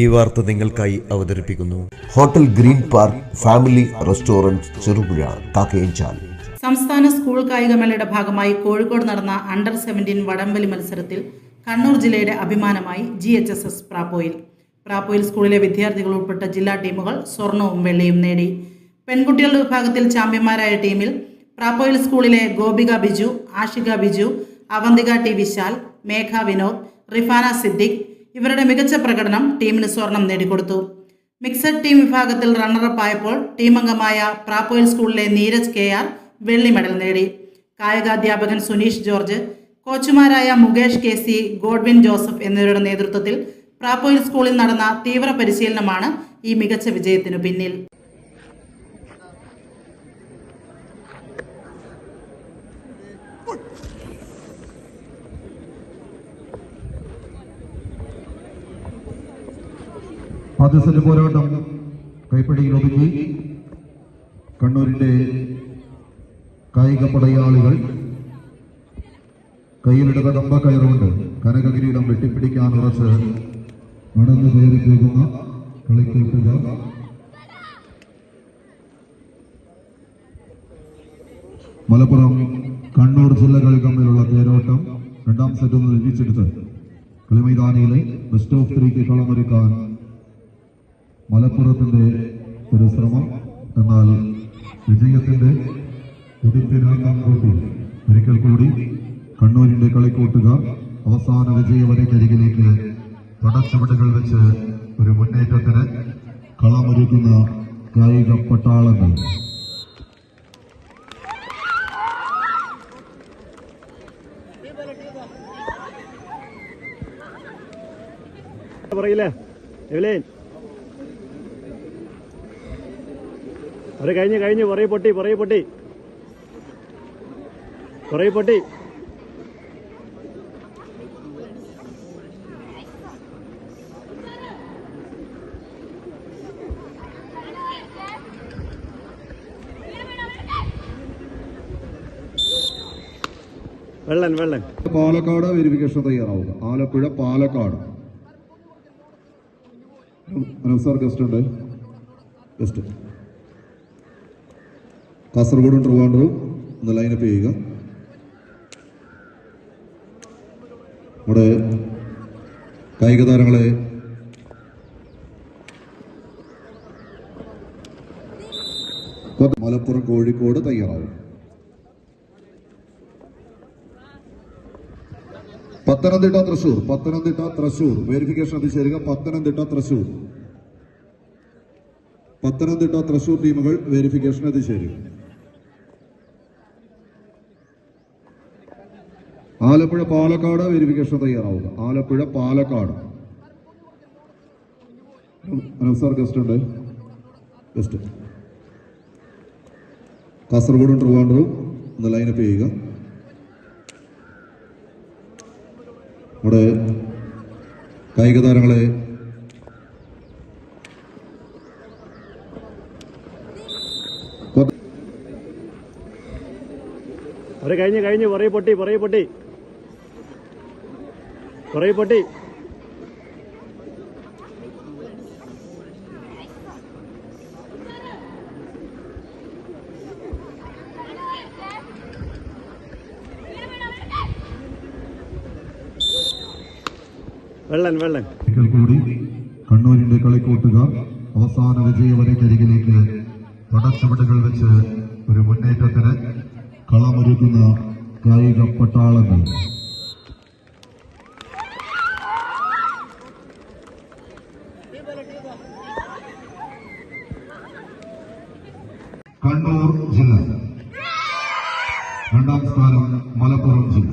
ഈ വാർത്ത നിങ്ങൾക്കായി അവതരിപ്പിക്കുന്നു. Hotel green park family restaurant Cherupuzha Kakkayanchal. സംസ്ഥാന സ്കൂൾ കായികമേളയുടെ ഭാഗമായി കോഴിക്കോട് നടന്ന അണ്ടർ സെവന്റീൻ വടംവലി മത്സരത്തിൽ കണ്ണൂർ ജില്ലയുടെ അഭിമാനമായി G H S S Prapoyil. Prapoyil സ്കൂളിലെ വിദ്യാർത്ഥികൾ ഉൾപ്പെട്ട ജില്ലാ ടീമുകൾ സ്വർണവും വെള്ളിയും നേടി. പെൺകുട്ടികളുടെ വിഭാഗത്തിൽ ചാമ്പ്യന്മാരായ ടീമിൽ പ്രാപ്പോയിൽ സ്കൂളിലെ ഗോപിക ബിജു ആഷിക ബിജു അവന്തിക ടി വിശാൽ മേഘ വിനോദ് റിഫാന സിദ്ദിഖ് ഇവരുടെ മികച്ച പ്രകടനം ടീമിന് സ്വർണം നേടിക്കൊടുത്തു. മിക്സഡ് ടീം വിഭാഗത്തിൽ റണ്ണറപ്പ് ആയപ്പോൾ ടീമംഗമായ പ്രാപ്പോയിൽ സ്കൂളിലെ നീരജ് കെ ആർ വെള്ളി മെഡൽ നേടി. കായികാധ്യാപകൻ Suneesh George കോച്ചുമാരായ Mukesh K C Godwin Joseph എന്നിവരുടെ നേതൃത്വത്തിൽ പ്രാപ്പോയിൽ സ്കൂളിൽ നടന്ന തീവ്ര പരിശീലനമാണ് ഈ മികച്ച വിജയത്തിനു പിന്നിൽ. ആദ്യസെറ്റ് പോരാട്ടം കൈപ്പടിയിൽ ഒതുക്കി. കണ്ണൂരിന്റെ കായിക പടയാളികൾ കയ്യിലെടുത്ത കമ്പ കയറുകൊണ്ട് കനകകിരീടം വെട്ടിപ്പിടിക്കാൻ ഉറച്ച് നടന്നു കയറി പോകുന്ന കളിക്കൂട്ടുകാർ മലപ്പുറം കണ്ണൂർ ജില്ലകൾ തമ്മിലുള്ള തേരോട്ടം രണ്ടാം സെറ്റ് ഒന്ന് തിരിച്ചെടുത്ത് കളിമൈതാനിയിലെ ബെസ്റ്റ് ഓഫ് ത്രീക്ക് കളമൊരുക്കാൻ മലപ്പുറത്തിന്റെ ഒരു ശ്രമം എന്നാൽ വിജയത്തിന്റെ കുതിപ്പിനാക്കാൻ കൂട്ടി ഒരിക്കൽ കൂടി കണ്ണൂരിന്റെ കളിക്കൂട്ടുകാർ അവസാന വിജയ വരയ്ക്കരികിലേക്ക് പടച്ചുവടുകൾ വെച്ച് ഒരു മുന്നേറ്റത്തിന് കളമൊരുക്കുന്ന കായിക പട്ടാളങ്ങൾ. പറയില്ലേ? എവിലേൻ അത് കഴിഞ്ഞ് കഴിഞ്ഞ് പുറകെ പൊട്ടി പുറകെ പൊട്ടി. പുറകെ പൊട്ടി. വെള്ളൻ വെള്ളൻ. Palakkad verification തയ്യാറാവുക Alappuzha Palakkad. Hello sir guest ഉണ്ട്. ഗസ്റ്റ് കാസർഗോഡും ട്രിവാൻഡ്രവും ഒന്ന് ലൈനപ്പ് ചെയ്യുക. നമ്മുടെ കായിക താരങ്ങളെ മലപ്പുറം കോഴിക്കോട് തയ്യാറാവും. പത്തനംതിട്ട തൃശൂർ പത്തനംതിട്ട തൃശൂർ. വെരിഫിക്കേഷൻ എത്തിച്ചേരുക പത്തനംതിട്ട തൃശൂർ. പത്തനംതിട്ട തൃശൂർ ടീമുകൾ വെരിഫിക്കേഷൻ എത്തിച്ചേരും ആലപ്പുഴ പാലക്കാട് വെരിഫിക്കേഷൻ തയ്യാറാവുക. ആലപ്പുഴ പാലക്കാട്. സാർ ഗസ്റ്റ് ഉണ്ട്. ഗസ്റ്റ് കാസർഗോഡും ട്രിവാൻഡ്രവും ഒന്ന് ലൈനപ്പ് ചെയ്യുക. നമ്മുടെ കായിക താരങ്ങളെ കഴിഞ്ഞ് കഴിഞ്ഞ് പറയപ്പെട്ടി പൊട്ടി പുറകെ പൊട്ടി. പുറകെ പൊട്ടി. വെള്ളൻ വെള്ളൻ. കൂടി കണ്ണൂരിന്റെ കളിക്കൂട്ടുകാർ അവസാന വിജയവരക്കരികിലേക്ക് പടച്ചുവടുകൾ വെച്ച് ഒരു മുന്നേറ്റത്തിന് കളമൊരുക്കുന്ന കായിക പട്ടാളങ്ങൾ കണ്ണൂർ ജില്ല രണ്ടാം സ്ഥാനം മലപ്പുറം ജില്ല